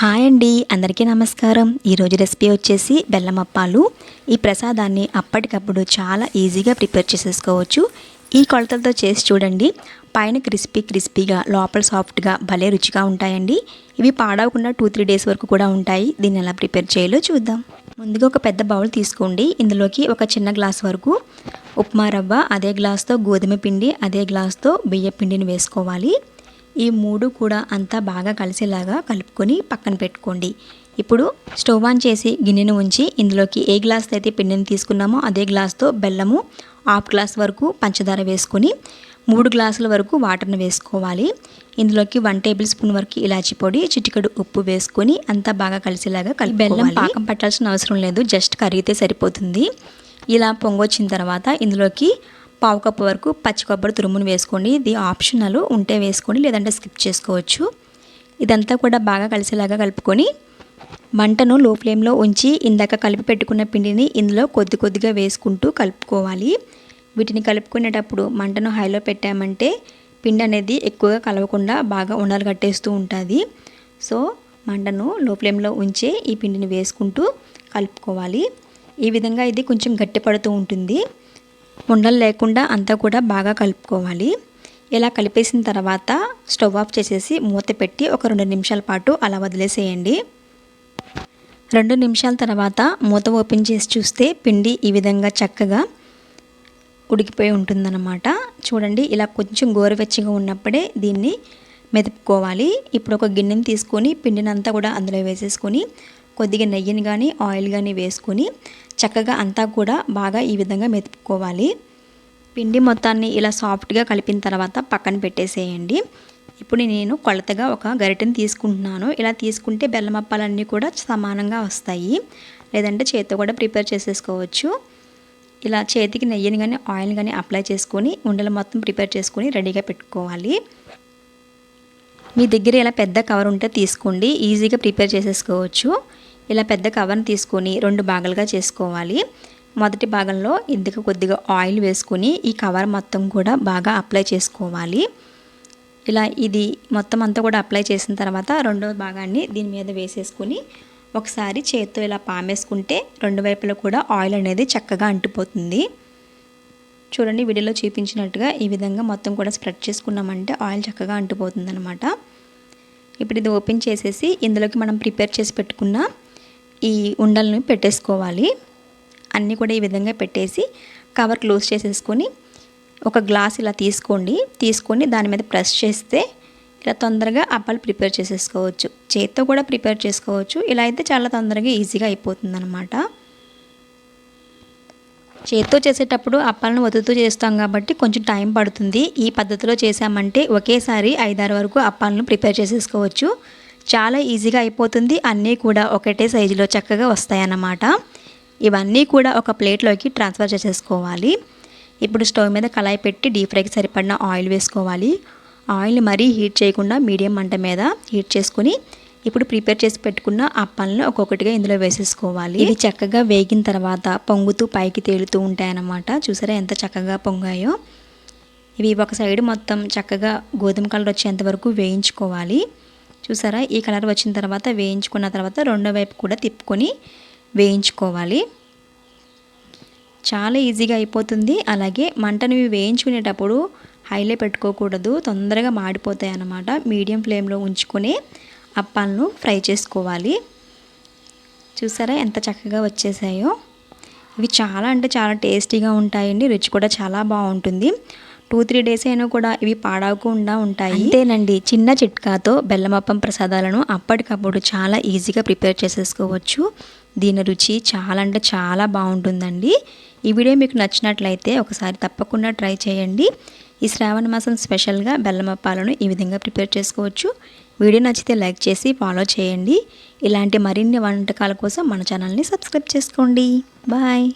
Hi అండి అందరికీ నమస్కారం. ఈరోజు రెసిపీ వచ్చేసి బెల్లం అప్పాలు ఈ ప్రసాదాన్ని అప్పటికప్పుడు చాలా ఈజీగా ప్రిపేర్ చేసేసుకోవచ్చు. ఈ కొలతలతో చేసి చూడండి. పైన క్రిస్పీ క్రిస్పీగా లోపల సాఫ్ట్గా భలే రుచిగా ఉంటాయండి. ఇవి పాడవకుండా టూ త్రీ డేస్ వరకు కూడా ఉంటాయి. దీన్ని ఎలా ప్రిపేర్ చేయాలో చూద్దాం. ముందుగా ఒక పెద్ద బౌల్ తీసుకోండి. ఇందులోకి ఒక చిన్న గ్లాస్ వరకు ఉప్మా రవ్వ అదే గ్లాస్తో గోధుమ పిండి అదే గ్లాస్తో బియ్య పిండిని వేసుకోవాలి. ఈ మూడు కూడా అంతా బాగా కలిసేలాగా కలుపుకొని పక్కన పెట్టుకోండి. ఇప్పుడు స్టవ్ ఆన్ చేసి గిన్నెను ఉంచి ఇందులోకి ఏ గ్లాస్ అయితే పిండిని తీసుకున్నామో అదే గ్లాస్తో బెల్లము హాఫ్ గ్లాస్ వరకు పంచదార వేసుకొని మూడు గ్లాసుల వరకు వాటర్ని వేసుకోవాలి. ఇందులోకి వన్ టేబుల్ స్పూన్ వరకు ఇలాచి పొడి చిటికడు ఉప్పు వేసుకొని అంతా బాగా కలిసేలాగా కలిపి బెల్లం పాకం పట్టాల్సిన అవసరం లేదు జస్ట్ కరిగితే సరిపోతుంది. ఇలా పొంగొచ్చిన తర్వాత ఇందులోకి పావు కప్పు వరకు పచ్చి కొబ్బరి తురుమును వేసుకోండి. ఇది ఆప్షనల్. ఉంటే వేసుకోండి లేదంటే స్కిప్ చేసుకోవచ్చు. ఇదంతా కూడా బాగా కలిసేలాగా కలుపుకొని మంటను లో ఫ్లేమ్లో ఉంచి ఇందాక కలిపి పెట్టుకున్న పిండిని ఇందులో కొద్ది కొద్దిగా వేసుకుంటూ కలుపుకోవాలి. వీటిని కలుపుకునేటప్పుడు మంటను హైలో పెట్టామంటే పిండి అనేది ఎక్కువగా కలవకుండా బాగా ఉండలు కట్టేస్తూ ఉంటుంది. సో మంటను లో ఫ్లేమ్లో ఉంచే ఈ పిండిని వేసుకుంటూ కలుపుకోవాలి. ఈ విధంగా ఇది కొంచెం గట్టిపడుతూ ఉంటుంది. ఉండలు లేకుండా అంతా కూడా బాగా కలుపుకోవాలి. ఇలా కలిపేసిన తర్వాత స్టవ్ ఆఫ్ చేసేసి మూత పెట్టి ఒక రెండు నిమిషాల పాటు అలా వదిలేసేయండి. రెండు నిమిషాల తర్వాత మూత ఓపెన్ చేసి చూస్తే పిండి ఈ విధంగా చక్కగా ఉడికిపోయి ఉంటుందన్నమాట. చూడండి ఇలా కొంచెం గోరువెచ్చగా ఉన్నప్పుడే దీన్ని మెదుపుకోవాలి. ఇప్పుడు ఒక గిన్నెని తీసుకొని పిండినంతా కూడా అందులో వేసేసుకొని కొద్దిగా నెయ్యిని కానీ ఆయిల్ కానీ వేసుకొని చక్కగా అంతా కూడా బాగా ఈ విధంగా మెతుపుకోవాలి పిండి మొత్తాన్ని ఇలా సాఫ్ట్గా కలిపిన తర్వాత పక్కన పెట్టేసేయండి. ఇప్పుడు నేను కొలతగా ఒక గరిటెని తీసుకుంటున్నాను. ఇలా తీసుకుంటే బెల్లం అప్పాలన్నీ కూడా సమానంగా వస్తాయి. లేదంటే చేతితో కూడా ప్రిపేర్ చేసేసుకోవచ్చు. ఇలా చేతికి నెయ్యిని కానీ ఆయిల్ కానీ అప్లై చేసుకొని ఉండలు మొత్తం ప్రిపేర్ చేసుకొని రెడీగా పెట్టుకోవాలి. మీ దగ్గర ఇలా పెద్ద కవర్ ఉంటే తీసుకోండి. ఈజీగా ప్రిపేర్ చేసేసుకోవచ్చు. ఇలా పెద్ద కవర్ని తీసుకొని రెండు భాగాలుగా చేసుకోవాలి. మొదటి భాగంలో ఇందుకు కొద్దిగా ఆయిల్ వేసుకొని ఈ కవర్ మొత్తం కూడా బాగా అప్లై చేసుకోవాలి. ఇలా ఇది మొత్తం అంతా కూడా అప్లై చేసిన తర్వాత రెండో భాగాన్ని దీని మీద వేసేసుకొని ఒకసారి చేత్తో ఇలా పామేసుకుంటే రెండు వైపులా కూడా ఆయిల్ అనేది చక్కగా అంటిపోతుంది. చూడండి వీడియోలో చూపించినట్టుగా ఈ విధంగా మొత్తం కూడా స్ప్రెడ్ చేసుకున్నామంటే ఆయిల్ చక్కగా అంటిపోతుంది అనమాట ఇప్పుడు ఇది ఓపెన్ చేసేసి ఇందులోకి మనం ప్రిపేర్ చేసి పెట్టుకున్న ఈ ఉండలను పెట్టేసుకోవాలి. అన్నీ కూడా ఈ విధంగా పెట్టేసి కవర్ క్లోజ్ చేసేసుకొని ఒక గ్లాస్ ఇలా తీసుకోండి. తీసుకొని దాని మీద ప్రెస్ చేస్తే ఇలా తొందరగా అప్పాలు ప్రిపేర్ చేసేసుకోవచ్చు. చేత్తో కూడా ప్రిపేర్ చేసుకోవచ్చు. ఇలా అయితే చాలా తొందరగా ఈజీగా అయిపోతుంది అనమాట చేత్తో చేసేటప్పుడు అప్పాలను వదులుతూ చేస్తాం కాబట్టి కొంచెం టైం పడుతుంది. ఈ పద్ధతిలో చేసామంటే ఒకేసారి ఐదారు వరకు అప్పాలను ప్రిపేర్ చేసేసుకోవచ్చు. చాలా ఈజీగా అయిపోతుంది. అన్నీ కూడా ఒకటే సైజులో చక్కగా వస్తాయన్నమాట. ఇవన్నీ కూడా ఒక ప్లేట్లోకి ట్రాన్స్ఫర్ చేసేసుకోవాలి. ఇప్పుడు స్టవ్ మీద కళాయి పెట్టి డీప్ ఫ్రైకి సరిపడిన ఆయిల్ వేసుకోవాలి. ఆయిల్ మరీ హీట్ చేయకుండా మీడియం మంట మీద హీట్ చేసుకుని ఇప్పుడు ప్రిపేర్ చేసి పెట్టుకున్న అప్పాలను ఒక్కొక్కటిగా ఇందులో వేసేసుకోవాలి. ఇది చక్కగా వేగిన తర్వాత పొంగుతూ పైకి తేలుతూ ఉంటాయన్నమాట. చూసారా ఎంత చక్కగా పొంగాయో? ఇవి ఒక సైడ్ మొత్తం చక్కగా గోధుమ కలర్ వచ్చేంత వరకు వేయించుకోవాలి. చూసారా? ఈ కలర్ వచ్చిన తర్వాత వేయించుకున్న తర్వాత రెండో వైపు కూడా తిప్పుకొని వేయించుకోవాలి. చాలా ఈజీగా అయిపోతుంది. అలాగే మంటను వేయించుకునేటప్పుడు హైలో పెట్టుకోకూడదు. తొందరగా మాడిపోతాయి అన్నమాట మీడియం ఫ్లేమ్లో ఉంచుకొని అప్పాలను ఫ్రై చేసుకోవాలి. చూసారా ఎంత చక్కగా వచ్చేసాయో. ఇవి చాలా అంటే చాలా టేస్టీగా ఉంటాయండి. రుచి కూడా చాలా బాగుంటుంది. టూ త్రీ డేస్ అయినా కూడా ఇవి పాడవకుండా ఉంటాయి. అంతేనండి. చిన్న చిట్కాతో బెల్లమప్పం ప్రసాదాలను అప్పటికప్పుడు చాలా ఈజీగా ప్రిపేర్ చేసేసుకోవచ్చు. దీని రుచి చాలా అంటే చాలా బాగుంటుందండి. ఈ వీడియో మీకు నచ్చినట్లయితే ఒకసారి తప్పకుండా ట్రై చేయండి. ఈ శ్రావణ మాసం స్పెషల్గా బెల్లమప్పాలను ఈ విధంగా ప్రిపేర్ చేసుకోవచ్చు. వీడియో నచ్చితే లైక్ చేసి ఫాలో చేయండి. ఇలాంటి మరిన్ని వంటకాల కోసం మన ఛానల్ని సబ్స్క్రైబ్ చేసుకోండి. బాయ్.